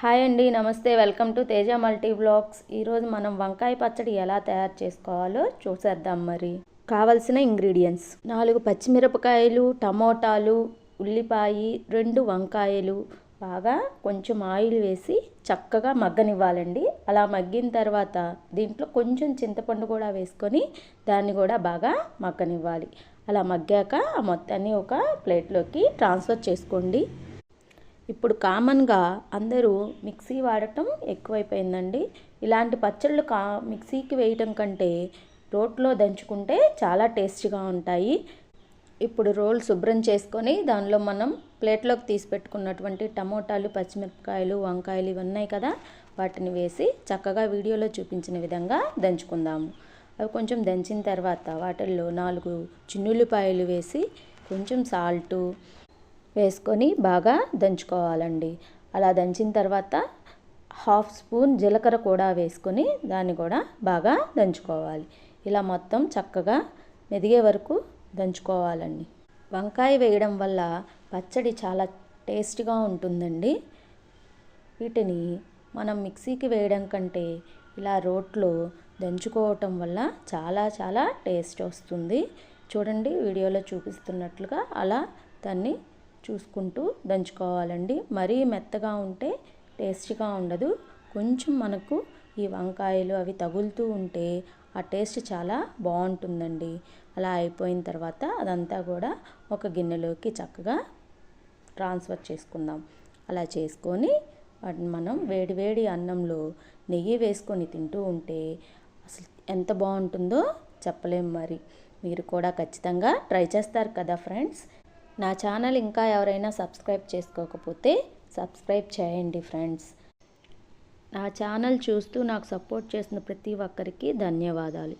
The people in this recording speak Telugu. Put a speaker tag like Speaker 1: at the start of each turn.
Speaker 1: హాయ్ అండి నమస్తే. Welcome to Teja multi blogs. ఈరోజు మనం వంకాయ పచ్చడి ఎలా తయారు చేసుకోవాలో చూసేద్దాం మరి. కావలసిన ఇంగ్రీడియంట్స్. నాలుగు పచ్చిమిరపకాయలు టమోటాలు ఉల్లిపాయ రెండు వంకాయలు. బాగా కొంచెం ఆయిల్ వేసి చక్కగా మగ్గనివ్వాలండి. అలా మగ్గిన తర్వాత దీంట్లో కొంచెం చింతపండు కూడా వేసుకొని దాన్ని కూడా బాగా మగ్గనివ్వాలి. అలా మగ్గాక ఆ మొత్తాన్ని ఒక ప్లేట్లోకి ట్రాన్స్ఫర్ చేసుకోండి. ఇప్పుడు కామన్గా అందరూ మిక్సీ వాడటం ఎక్కువైపోయిందండి. ఇలాంటి పచ్చళ్ళు కా మిక్సీకి వేయటం కంటే రోట్లో దంచుకుంటే చాలా టేస్టీగా ఉంటాయి. ఇప్పుడు రోల్ శుభ్రం చేసుకొని దానిలో మనం ప్లేట్లోకి తీసి పెట్టుకున్నటువంటి టమోటాలు పచ్చిమిరపకాయలు వంకాయలు ఇవన్నీ కదా వాటిని వేసి చక్కగా వీడియోలో చూపించిన విధంగా దంచుకుందాము అవి కొంచెం దంచిన తర్వాత వాటిల్లో నాలుగు చిన్నుల్లిపాయలు వేసి కొంచెం సాల్టు వేసుకొని బాగా దంచుకోవాలండి. అలా దంచిన తర్వాత హాఫ్ స్పూన్ జీలకర్ర కూడా వేసుకొని దాన్ని కూడా బాగా దంచుకోవాలి. ఇలా మొత్తం చక్కగా మెదిగే వరకు దంచుకోవాలండి. వంకాయ వేయడం వల్ల పచ్చడి చాలా టేస్ట్గా ఉంటుందండి. వీటిని మనం మిక్సీకి వేయడం కంటే ఇలా రోట్లో దంచుకోవటం వల్ల చాలా చాలా టేస్ట్ వస్తుంది. చూడండి వీడియోలో చూపిస్తున్నట్లుగా అలా దాన్ని చూసుకుంటూ దంచుకోవాలండి. మరీ మెత్తగా ఉంటే టేస్ట్గా ఉండదు. కొంచెం మనకు ఈ వంకాయలు అవి తగులుతూ ఉంటే ఆ టేస్ట్ చాలా బాగుంటుందండి. అలా అయిపోయిన తర్వాత అదంతా కూడా ఒక గిన్నెలోకి చక్కగా ట్రాన్స్ఫర్ చేసుకుందాం. అలా చేసుకొని వాటిని మనం వేడివేడి అన్నంలో నెయ్యి వేసుకొని తింటూ ఉంటే అసలు ఎంత బాగుంటుందో చెప్పలేం మరి. మీరు కూడా ఖచ్చితంగా ట్రై చేస్తారు కదా ఫ్రెండ్స్? నా ఛానల్ ఇంకా ఎవరైనా సబ్స్క్రైబ్ చేసుకోకపోతే సబ్స్క్రైబ్ చేయండి ఫ్రెండ్స్. నా ఛానల్ చూస్తూ నాకు సపోర్ట్ చేసిన ప్రతి ఒక్కరికి ధన్యవాదాలు.